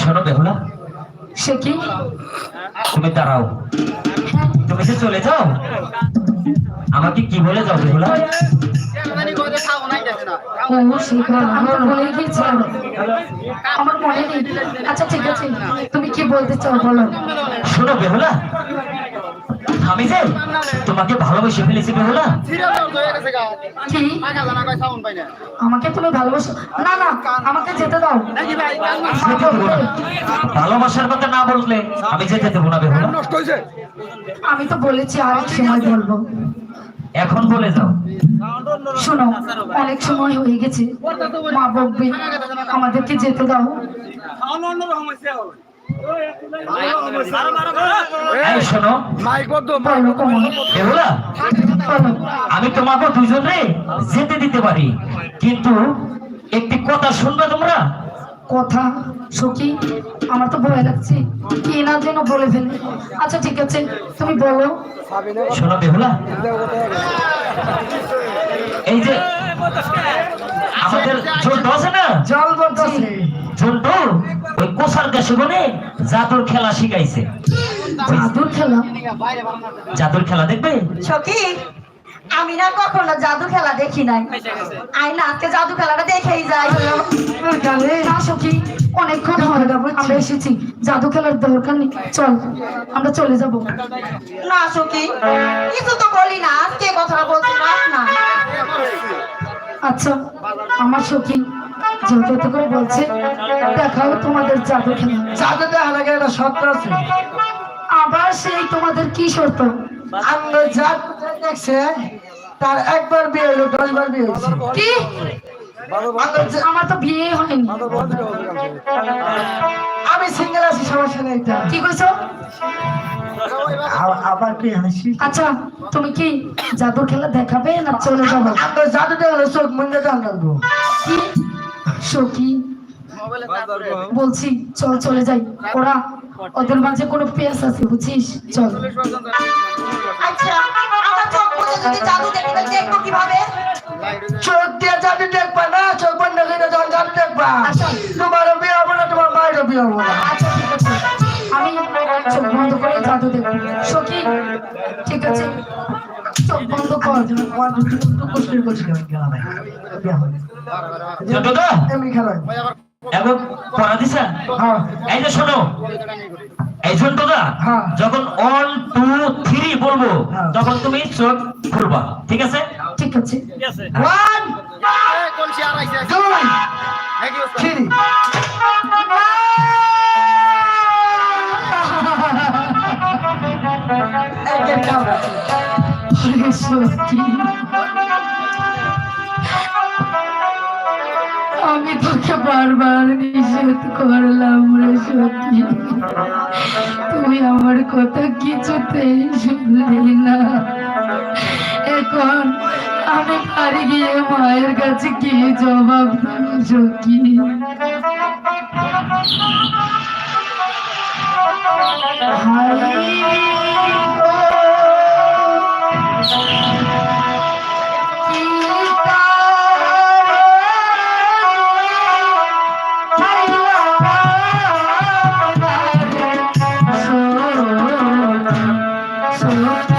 শোনো বেহুলা সে কি? তুমি দাঁড়াও। তুমি যে চলে যাও। আমাকে কি বলে যাও বেহুলা আমার মনে নেই আচ্ছা ঠিক আছে। তুমি কি বলতে চাও বলো। শোনো বেহুলা আমি যে তোমাকে ভালোবেসে ফেলেছি বেহুলা? আমাকে তুমি ভালোবাসো? না না আমাকে যেতে দাও। যেতে দেবো না। ভালোবাসার কথা না বললে আমি যেতে দেবো না বেহুলা। আমি তো বলেছি আরেক সময় বলব। এখন বলে যাও শোনো অনেক সময় হয়ে গেছে। মা বকবে। আমাদেরকে যেতে দাও। আমি তোমাকে দুজনে যেতে দিতে পারি কিন্তু একটি কথা শুনবে তোমরা? কথা? সখী আমার তো ভয় লাগছে। কে না যেন বলে ফেলে। আচ্ছা ঠিক আছে তুমি বলো। শোনো বেহুলা এই যে আমাদের ঝন্টু আছে না? জল বলছি ঝন্টু ওই কোষার দেশে বনে জাদুর খেলা শিখাইছে। জাদুর খেলা? জাদুর খেলা দেখবে? সখী আমি না কখনো জাদু খেলা দেখি নাই। আই না আজকে জাদু খেলাটা দেখেই যাই। না সখী অনেকক্ষণ হয় আমরা এসেছি। জাদু খেলার দরকার নেই। চল আমরা চলে যাব। না সখী কিছু তো বলি না। আজকে কথাটা বলছি না। আচ্ছা আমার সখী যেহেতু করে বলছে দেখাও তোমাদের জাদু খেলা জাদু দেখা লাগে একটা শর্ত আছে আবার সেই তোমাদের কি শর্ত? আমরা জাদু দেখছে তার একবার বিয়ে হলো দশবার বিয়ে হয়েছে। কি? আমরা যে- আমার তো বিয়ে হয়নি। আমি সিঙ্গেল আছি সমস্যা নেই কি কইছো? আবার কি হাসি আচ্ছা তুমি কি জাদু খেলা দেখাবে না চলে যাব? জাদু দেখলে চোখ মুন্ডে টান কি? সখী বলছি চল চলে যাই। ওরা ওদের মাঝে কোনো পেস আছে বুঝছিস চল। আচ্ছা আমার চোখ বুঝে যদি জাদু দেখব কীভাবে? চোখ কর আমার দুটো কষ্ট গেলাম বিয়ে হবে এমনি খেলায় এখন পড়া হ্যাঁ। এই যে শোনো। এই ঝন্টু হ্যাঁ। যখন ওয়ান টু থ্রি বলব হ্যাঁ। তখন তুমি চোখ খুলবা। ঠিক আছে? ঠিক আছে। ওয়ান দুই থ্রি। একের কাম বারবার নিষেধ করলাম রে সত্যি তুই আমার কথা কিছুতেই শুনলি না। এখন আমি বাড়ি গিয়ে মায়ের কাছে কি জবাব সখী? Salat